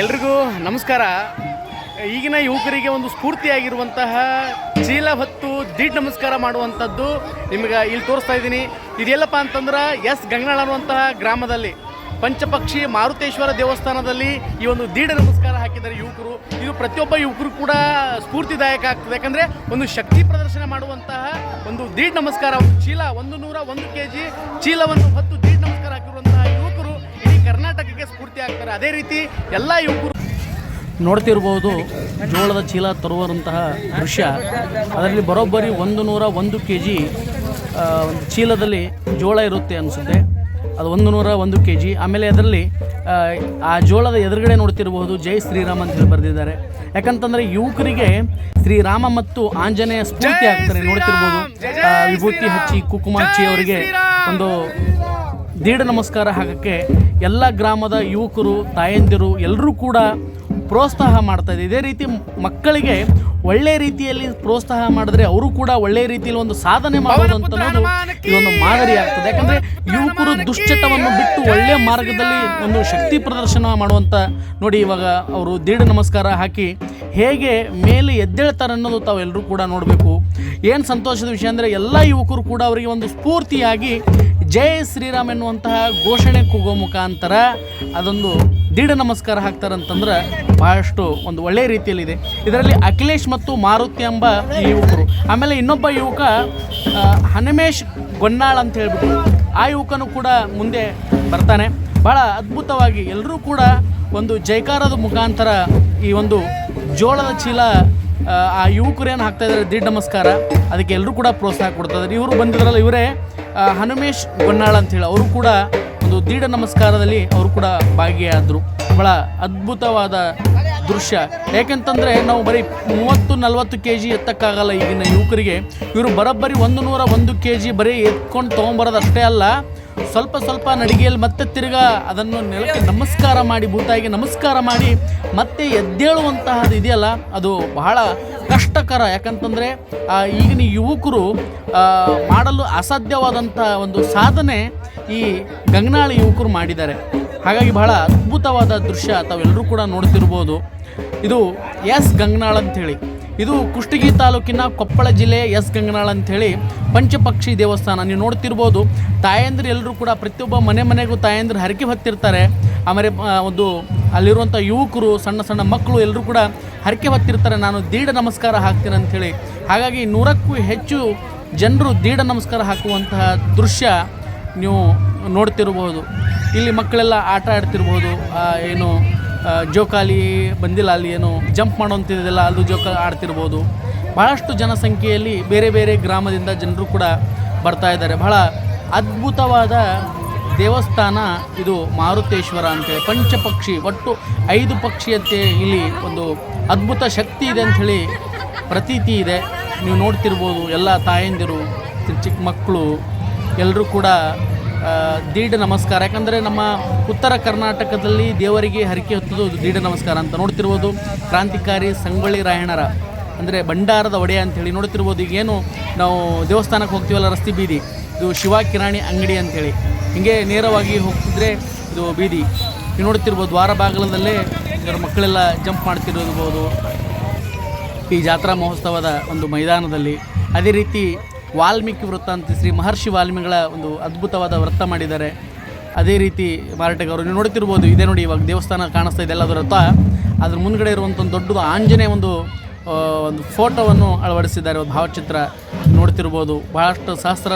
ಎಲ್ರಿಗೂ ನಮಸ್ಕಾರ. ಈಗಿನ ಯುವಕರಿಗೆ ಒಂದು ಸ್ಫೂರ್ತಿಯಾಗಿರುವಂತಹ ಚೀಲ ಹೊತ್ತು ದಿಡ್ ನಮಸ್ಕಾರ ಮಾಡುವಂಥದ್ದು ನಿಮಗೆ ಇಲ್ಲಿ ತೋರಿಸ್ತಾ ಇದ್ದೀನಿ. ಇದೆಲ್ಲಪ್ಪ ಅಂತಂದ್ರೆ ಎಸ್ ಗಂಗನಾಳ ಅನ್ನುವಂತಹ ಗ್ರಾಮದಲ್ಲಿ, ಪಂಚಪಕ್ಷಿ ಮಾರುತೇಶ್ವರ ದೇವಸ್ಥಾನದಲ್ಲಿ ಈ ಒಂದು ದೀಢ ನಮಸ್ಕಾರ ಹಾಕಿದ್ದಾರೆ ಯುವಕರು. ಇದು ಪ್ರತಿಯೊಬ್ಬ ಯುವಕರು ಕೂಡ ಸ್ಫೂರ್ತಿದಾಯಕ ಆಗ್ತದೆ. ಯಾಕಂದರೆ ಒಂದು ಶಕ್ತಿ ಪ್ರದರ್ಶನ ಮಾಡುವಂತಹ ಒಂದು ದೀಡ್ ನಮಸ್ಕಾರ ಚೀಲ ಒಂದು ನೂರ ಒಂದು ಕೆ ಜಿ ಚೀಲವನ್ನು ಹೊತ್ತು ದೀಡ್ ನಮಸ್ಕಾರ ಹಾಕಿರುವಂತಹ ಕರ್ನಾಟಕಕ್ಕೆ ಸ್ಫೂರ್ತಿ ಆಗ್ತಾರೆ. ಅದೇ ರೀತಿ ಎಲ್ಲ ಯುವಕರು ನೋಡ್ತಿರ್ಬೋದು ಜೋಳದ ಚೀಲ ತರುವಂತಹ ದೃಶ್ಯ. ಅದರಲ್ಲಿ ಬರೋಬ್ಬರಿ ಒಂದು ನೂರ ಒಂದು ಕೆ ಜಿ ಚೀಲದಲ್ಲಿ ಜೋಳ ಇರುತ್ತೆ ಅನಿಸುತ್ತೆ. ಅದು ಒಂದು ನೂರ ಒಂದು ಕೆ ಜಿ ಆಮೇಲೆ ಅದರಲ್ಲಿ ಆ, ಜೋಳದ ಎದುರುಗಡೆ ನೋಡ್ತಿರಬಹುದು ಜೈ ಶ್ರೀರಾಮ್ ಅಂತ ಹೇಳಿ ಬರೆದಿದ್ದಾರೆ. ಯಾಕಂತಂದರೆ ಯುವಕರಿಗೆ ಶ್ರೀರಾಮ ಮತ್ತು ಆಂಜನೇಯ ಸ್ಫೂರ್ತಿ ಆಗ್ತಾರೆ. ನೋಡ್ತಿರ್ಬೋದು ವಿಭೂತಿ ಹಚ್ಚಿ ಕುಕುಮ ಹಚ್ಚಿ ಅವರಿಗೆ ಒಂದು ದೀಡ ನಮಸ್ಕಾರ ಹಾಕಕ್ಕೆ ಎಲ್ಲ ಗ್ರಾಮದ ಯುವಕರು ತಾಯಂದಿರು ಎಲ್ಲರೂ ಕೂಡ ಪ್ರೋತ್ಸಾಹ ಮಾಡ್ತಾ ಇದೆ. ಇದೇ ರೀತಿ ಮಕ್ಕಳಿಗೆ ಒಳ್ಳೆ ರೀತಿಯಲ್ಲಿ ಪ್ರೋತ್ಸಾಹ ಮಾಡಿದ್ರೆ ಅವರು ಕೂಡ ಒಳ್ಳೆ ರೀತಿಯಲ್ಲಿ ಒಂದು ಸಾಧನೆ ಮಾಡೋದು ಅಂತ ಅನ್ನೋದು ಇದೊಂದು ಮಾದರಿ ಆಗ್ತದೆ. ಯಾಕಂದ್ರೆ ಯುವಕರು ದುಶ್ಚಟವನ್ನು ಬಿಟ್ಟು ಒಳ್ಳೆ ಮಾರ್ಗದಲ್ಲಿ ಒಂದು ಶಕ್ತಿ ಪ್ರದರ್ಶನ ಮಾಡುವಂತ ನೋಡಿ ಇವಾಗ ಅವರು ದೀಡ ನಮಸ್ಕಾರ ಹಾಕಿ ಹೇಗೆ ಮೇಲೆ ಎದ್ದೇಳ್ತಾರೆ ಅನ್ನೋದು ತಾವೆಲ್ಲರೂ ಕೂಡ ನೋಡಬೇಕು. ಏನು ಸಂತೋಷದ ವಿಷಯ ಅಂದರೆ ಎಲ್ಲ ಯುವಕರು ಕೂಡ ಅವರಿಗೆ ಒಂದು ಸ್ಫೂರ್ತಿಯಾಗಿ ಜೈ ಶ್ರೀರಾಮ್ ಎನ್ನುವಂತಹ ಘೋಷಣೆ ಕೂಗೋ ಮುಖಾಂತರ ಅದೊಂದು ದೀಢ ನಮಸ್ಕಾರ ಹಾಕ್ತಾರಂತಂದ್ರೆ ಬಹಳಷ್ಟು ಒಂದು ಒಳ್ಳೆಯ ರೀತಿಯಲ್ಲಿದೆ. ಇದರಲ್ಲಿ ಅಖಿಲೇಶ್ ಮತ್ತು ಮಾರುತಿ ಎಂಬ ಯುವಕರು. ಆಮೇಲೆ ಇನ್ನೊಬ್ಬ ಯುವಕ ಹನುಮೇಶ್ ಗೊನ್ನಾಳ್ ಅಂತ ಹೇಳ್ಬಿಟ್ಟು ಆ ಯುವಕನು ಕೂಡ ಮುಂದೆ ಬರ್ತಾನೆ. ಭಾಳ ಅದ್ಭುತವಾಗಿ ಎಲ್ಲರೂ ಕೂಡ ಒಂದು ಜೈಕಾರದ ಮುಖಾಂತರ ಈ ಒಂದು ಜೋಳದ ಚೀಲ ಆ, ಯುವಕರು ಏನು ಹಾಕ್ತಾ ಇದ್ದಾರೆ ದೀಡ್ ನಮಸ್ಕಾರ. ಅದಕ್ಕೆ ಎಲ್ಲರೂ ಕೂಡ ಪ್ರೋತ್ಸಾಹ ಕೊಡ್ತಾ ಇವರು ಬಂದಿದ್ರಲ್ಲ ಇವರೇ ಹನುಮೇಶ್ ಗೊನ್ನಾಳ್ ಅಂತೇಳಿ ಅವರು ಕೂಡ ಒಂದು ದೀಡ ನಮಸ್ಕಾರದಲ್ಲಿ ಅವರು ಕೂಡ ಭಾಗಿಯಾದರು. ಬಹಳ ಅದ್ಭುತವಾದ ದೃಶ್ಯ. ಯಾಕೆಂತಂದರೆ ನಾವು ಬರೀ ಮೂವತ್ತು ನಲವತ್ತು ಕೆ ಜಿ ಎತ್ತಕ್ಕಾಗಲ್ಲ ಈಗಿನ ಯುವಕರಿಗೆ. ಇವರು ಬರೋಬ್ಬರಿ ಒಂದು ನೂರ ಒಂದು ಕೆ ಜಿ ಬರೀ ಎತ್ಕೊಂಡು ತೊಗೊಂಬರೋದು ಅಷ್ಟೇ ಅಲ್ಲ. ಸ್ವಲ್ಪ ಸ್ವಲ್ಪ ನಡಿಗೆಯಲ್ಲಿ ಮತ್ತೆ ತಿರ್ಗಾ ಅದನ್ನು ನೆಲಕ್ಕೆ ನಮಸ್ಕಾರ ಮಾಡಿ ಭೂತಾಯಿಗೆ ನಮಸ್ಕಾರ ಮಾಡಿ ಮತ್ತೆ ಎದ್ದೇಳುವಂತಹದ್ದು ಇದೆಯಲ್ಲ, ಅದು ಬಹಳ ಕಷ್ಟಕರ. ಯಾಕಂತಂದರೆ ಈಗಿನ ಯುವಕರು ಮಾಡಲು ಅಸಾಧ್ಯವಾದಂಥ ಒಂದು ಸಾಧನೆ ಈ ಗಂಗನಾಳ ಯುವಕರು ಮಾಡಿದ್ದಾರೆ. ಹಾಗಾಗಿ ಬಹಳ ಅದ್ಭುತವಾದ ದೃಶ್ಯ ತಾವೆಲ್ಲರೂ ಕೂಡ ನೋಡ್ತಿರ್ಬೋದು. ಇದು ಎಸ್ ಗಂಗನಾಳ್ ಅಂಥೇಳಿ. ಇದು ಕುಷ್ಟಗಿ ತಾಲೂಕಿನ ಕೊಪ್ಪಳ ಜಿಲ್ಲೆ ಎಸ್ ಗಂಗನಾಳ್ ಅಂಥೇಳಿ ಪಂಚಪಕ್ಷಿ ದೇವಸ್ಥಾನ. ನೀವು ನೋಡ್ತಿರ್ಬೋದು, ತಾಯಂದ್ರೆ ಎಲ್ಲರೂ ಕೂಡ ಪ್ರತಿಯೊಬ್ಬ ಮನೆ ಮನೆಗೂ ತಾಯಂದ್ರೆ ಹರಕೆ ಹೊತ್ತಿರ್ತಾರೆ. ಆಮೇಲೆ ಒಂದು ಅಲ್ಲಿರುವಂಥ ಯುವಕರು, ಸಣ್ಣ ಸಣ್ಣ ಮಕ್ಕಳು ಎಲ್ಲರೂ ಕೂಡ ಹರಕೆ ಹೊತ್ತಿರ್ತಾರೆ. ನಾನು ದೀಡ ನಮಸ್ಕಾರ ಹಾಕ್ತೀನಿ ಅಂಥೇಳಿ. ಹಾಗಾಗಿ ನೂರಕ್ಕೂ ಹೆಚ್ಚು ಜನರು ದೀಡ ನಮಸ್ಕಾರ ಹಾಕುವಂತಹ ದೃಶ್ಯ ನೀವು ನೋಡ್ತಿರ್ಬೋದು. ಇಲ್ಲಿ ಮಕ್ಕಳೆಲ್ಲ ಆಟ ಆಡ್ತಿರ್ಬೋದು. ಏನು ಜೋಕಾಲಿ, ಬಂದಿಲ್ಲ ಅಲ್ಲಿ ಏನು ಜಂಪ್ ಮಾಡೋಂಥದ್ದೆಲ್ಲ ಅದು ಜೋಕಾಲಿ ಆಡ್ತಿರ್ಬೋದು. ಭಾಳಷ್ಟು ಜನಸಂಖ್ಯೆಯಲ್ಲಿ ಬೇರೆ ಬೇರೆ ಗ್ರಾಮದಿಂದ ಜನರು ಕೂಡ ಬರ್ತಾ ಇದ್ದಾರೆ. ಬಹಳ ಅದ್ಭುತವಾದ ದೇವಸ್ಥಾನ ಇದು ಮಾರುತೇಶ್ವರ ಅಂತೇಳಿ. ಪಂಚಪಕ್ಷಿ, ಒಟ್ಟು ಐದು ಪಕ್ಷಿಯಂತೆ ಇಲ್ಲಿ ಒಂದು ಅದ್ಭುತ ಶಕ್ತಿ ಇದೆ ಅಂಥೇಳಿ ಪ್ರತೀತಿ ಇದೆ. ನೀವು ನೋಡ್ತಿರ್ಬೋದು ಎಲ್ಲ ತಾಯಂದಿರು, ಚಿಕ್ಕ ಮಕ್ಕಳು ಎಲ್ಲರೂ ಕೂಡ ದೀಡ ನಮಸ್ಕಾರ. ಯಾಕಂದರೆ ನಮ್ಮ ಉತ್ತರ ಕರ್ನಾಟಕದಲ್ಲಿ ದೇವರಿಗೆ ಹರಿಕೆ ಹೊತ್ತದು ದೀಢ ನಮಸ್ಕಾರ ಅಂತ ನೋಡ್ತಿರ್ಬೋದು. ಕ್ರಾಂತಿಕಾರಿ ಸಂಗೊಳ್ಳಿ ರಾಯಣ್ಣರ, ಅಂದರೆ ಭಂಡಾರದ ಒಡೆಯ ಅಂಥೇಳಿ ನೋಡ್ತಿರ್ಬೋದು. ಈಗೇನು ನಾವು ದೇವಸ್ಥಾನಕ್ಕೆ ಹೋಗ್ತೀವಲ್ಲ ರಸ್ತೆ ಬೀದಿ, ಇದು ಶಿವ ಕಿರಾಣಿ ಅಂಗಡಿ ಅಂಥೇಳಿ ಹಿಂಗೆ ನೇರವಾಗಿ ಹೋಗ್ತಿದ್ರೆ ಇದು ಬೀದಿ. ನೀವು ನೋಡ್ತಿರ್ಬೋದು ದ್ವಾರ ಬಾಗಿಲದಲ್ಲೇ ಇದರ ಮಕ್ಕಳೆಲ್ಲ ಜಂಪ್ ಮಾಡ್ತಿರೋದ್ಬೋದು ಈ ಜಾತ್ರಾ ಮಹೋತ್ಸವದ ಒಂದು ಮೈದಾನದಲ್ಲಿ. ಅದೇ ರೀತಿ ವಾಲ್ಮೀಕಿ ವೃತ್ತ ಅಂತ ಶ್ರೀ ಮಹರ್ಷಿ ವಾಲ್ಮೀಕಿಗಳ ಒಂದು ಅದ್ಭುತವಾದ ವೃತ್ತ ಮಾಡಿದ್ದಾರೆ. ಅದೇ ರೀತಿ ಮಾರಾಟಗಾರರು ನೀವು ನೋಡ್ತಿರ್ಬೋದು, ಇದೇ ನೋಡಿ ಇವಾಗ ದೇವಸ್ಥಾನ ಕಾಣಿಸ್ತಾ ಇದೆ ಅದರ ರಥ ಅದ್ರ ಮುಂದ್ಗಡೆ ಇರುವಂಥ ಒಂದು ದೊಡ್ಡದು ಆಂಜನೇಯ ಒಂದು ಒಂದು ಫೋಟೋವನ್ನು ಅಳವಡಿಸಿದ್ದಾರೆ. ಒಂದು ಭಾವಚಿತ್ರ ನೋಡ್ತಿರ್ಬೋದು. ಬಹಳಷ್ಟು ಸಹಸ್ರ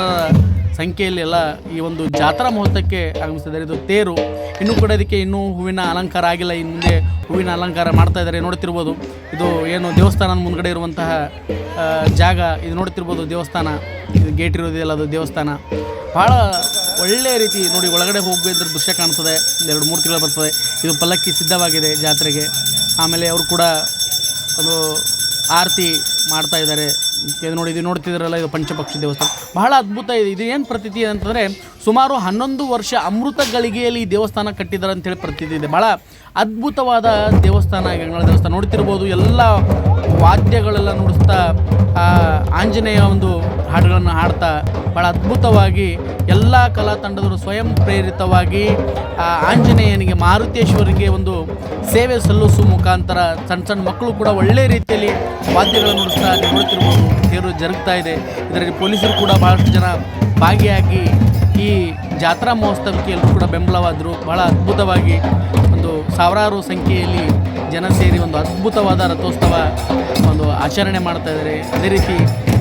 ಸಂಖ್ಯೆಯಲ್ಲಿ ಎಲ್ಲ ಈ ಒಂದು ಜಾತ್ರಾ ಮಹೋತ್ಸವಕ್ಕೆ ಆಗಮಿಸಿದ್ದಾರೆ ಇದು ತೇರು. ಇನ್ನೂ ಕೂಡ ಇದಕ್ಕೆ ಇನ್ನೂ ಹೂವಿನ ಅಲಂಕಾರ ಆಗಿಲ್ಲ. ಮುಂದೆ ಹೂವಿನ ಅಲಂಕಾರ ಮಾಡ್ತಾ ಇದ್ದಾರೆ. ನೋಡ್ತಿರ್ಬೋದು. ಇದು ಏನು ದೇವಸ್ಥಾನದ ಮುಂದ್ಗಡೆ ಇರುವಂತಹ ಜಾಗ. ಇದು ನೋಡ್ತಿರ್ಬೋದು ದೇವಸ್ಥಾನ. ಇದು ಗೇಟ್ ಇರೋದಿಲ್ಲ ಅದು ದೇವಸ್ಥಾನ. ಭಾಳ ಒಳ್ಳೆಯ ರೀತಿ ನೋಡಿ ಒಳಗಡೆ ಹೋಗಬೇಕಂದ್ರೆ ದೃಶ್ಯ ಕಾಣ್ತದೆ ಒಂದು ಎರಡು ಮೂರು ತಿಂಗಳು ಬರ್ತದೆ. ಇದು ಪಲ್ಲಕ್ಕಿ ಸಿದ್ಧವಾಗಿದೆ ಜಾತ್ರೆಗೆ. ಆಮೇಲೆ ಅವರು ಕೂಡ ಒಂದು ಆರತಿ ಮಾಡ್ತಾ ಇದ್ದಾರೆ. ಇದು ನೋಡಿ, ಇದು ನೋಡ್ತಿದ್ರಲ್ಲ ಇದು ಪಂಚಪಕ್ಷಿ ದೇವಸ್ಥಾನ. ಬಹಳ ಅದ್ಭುತ ಇದೆ. ಇದು ಏನು ಪ್ರತೀತಿ ಅಂತಂದರೆ, ಸುಮಾರು ಹನ್ನೊಂದು ವರ್ಷ ಅಮೃತ ಗಳಿಗೆಯಲ್ಲಿ ಈ ದೇವಸ್ಥಾನ ಕಟ್ಟಿದ್ದಾರೆ ಅಂತೇಳಿ ಪ್ರತೀತಿ ಇದೆ. ಭಾಳ ಅದ್ಭುತವಾದ ದೇವಸ್ಥಾನ ಗಂಗಾಳ ದೇವಸ್ಥಾನ. ನೋಡ್ತಿರ್ಬೋದು, ಎಲ್ಲ ವಾದ್ಯಗಳೆಲ್ಲ ನುಡಿಸ್ತಾ ಆಂಜನೇಯ ಒಂದು ಹಾಡುಗಳನ್ನು ಹಾಡ್ತಾ ಭಾಳ ಅದ್ಭುತವಾಗಿ ಎಲ್ಲ ಕಲಾ ತಂಡದವರು ಸ್ವಯಂ ಪ್ರೇರಿತವಾಗಿ ಆಂಜನೇಯನಿಗೆ ಮಾರುತೇಶ್ವರಿಗೆ ಒಂದು ಸೇವೆ ಸಲ್ಲಿಸುವ ಮುಖಾಂತರ ಸಣ್ಣ ಸಣ್ಣ ಮಕ್ಕಳು ಕೂಡ ಒಳ್ಳೆ ರೀತಿಯಲ್ಲಿ ವಾದ್ಯಗಳನ್ನು ನುಡಿಸ್ತಾ ನೋಡ್ತಿರ್ಬೋದು ತೇರು ಜರುಗ್ತಾ ಇದೆ. ಇದರಲ್ಲಿ ಪೊಲೀಸರು ಕೂಡ ಭಾಳಷ್ಟು ಜನ ಭಾಗಿಯಾಗಿ ಈ ಜಾತ್ರಾ ಮಹೋತ್ಸವಕ್ಕೆ ಎಲ್ಲರೂ ಕೂಡ ಬೆಂಬಲವಾದರು. ಬಹಳ ಅದ್ಭುತವಾಗಿ ಒಂದು ಸಾವಿರಾರು ಸಂಖ್ಯೆಯಲ್ಲಿ ಜನ ಸೇರಿ ಒಂದು ಅದ್ಭುತವಾದ ರಥೋತ್ಸವ, ಒಂದು ಆಚರಣೆ ಮಾಡ್ತಾ ಇದ್ದಾರೆ. ಅದೇ ರೀತಿ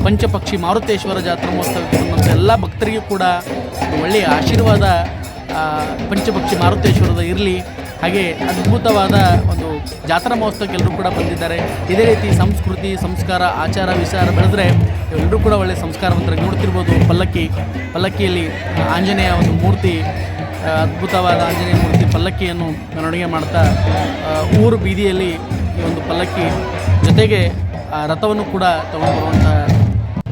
ಪಂಚಪಕ್ಷಿ ಮಾರುತೇಶ್ವರ ಜಾತ್ರಾ ಮಹೋತ್ಸವಕ್ಕೆ ಎಲ್ಲ ಭಕ್ತರಿಗೂ ಕೂಡ ಒಳ್ಳೆಯ ಆಶೀರ್ವಾದ ಪಂಚಪಕ್ಷಿ ಮಾರುತೇಶ್ವರದ ಇರಲಿ. ಹಾಗೆ ಅದ್ಭುತವಾದ ಒಂದು ಜಾತ್ರಾ ಮಹೋತ್ಸವಕ್ಕೆ ಎಲ್ಲರೂ ಕೂಡ ಬಂದಿದ್ದಾರೆ. ಇದೇ ರೀತಿ ಸಂಸ್ಕೃತಿ, ಸಂಸ್ಕಾರ, ಆಚಾರ, ವಿಚಾರ ಬೆಳೆದ್ರೆ ಎಲ್ಲರೂ ಕೂಡ ಒಳ್ಳೆಯ ಸಂಸ್ಕಾರವಂತರಾಗಿ ನೋಡ್ತಿರ್ಬೋದು. ಪಲ್ಲಕ್ಕಿ, ಪಲ್ಲಕ್ಕಿಯಲ್ಲಿ ಆಂಜನೇಯ ಒಂದು ಮೂರ್ತಿ ಅದ್ಭುತವಾದ ಆಂಜನೇಯ ಮೂರ್ತಿ ಪಲ್ಲಕ್ಕಿಯನ್ನು ಮೆರವಣಿಗೆ ಮಾಡ್ತಾ ಊರು ಬೀದಿಯಲ್ಲಿ ಈ ಒಂದು ಪಲ್ಲಕ್ಕಿ ಜೊತೆಗೆ, ಆ, ರಥವನ್ನು ಕೂಡ ತಗೊಂಡು ಬರುವಂಥ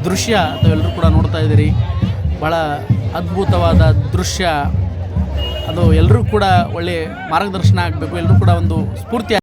ದೃಶ್ಯ ತಾವೆಲ್ಲರೂ ಕೂಡ ನೋಡ್ತಾ ಇದ್ದೀರಿ. ಭಾಳ ಅದ್ಭುತವಾದ ದೃಶ್ಯ. ಅದು ಎಲ್ಲರೂ ಕೂಡ ಒಳ್ಳೆ ಮಾರ್ಗದರ್ಶನ ಆಗಬೇಕು. ಎಲ್ಲರೂ ಕೂಡ ಒಂದು ಸ್ಫೂರ್ತಿ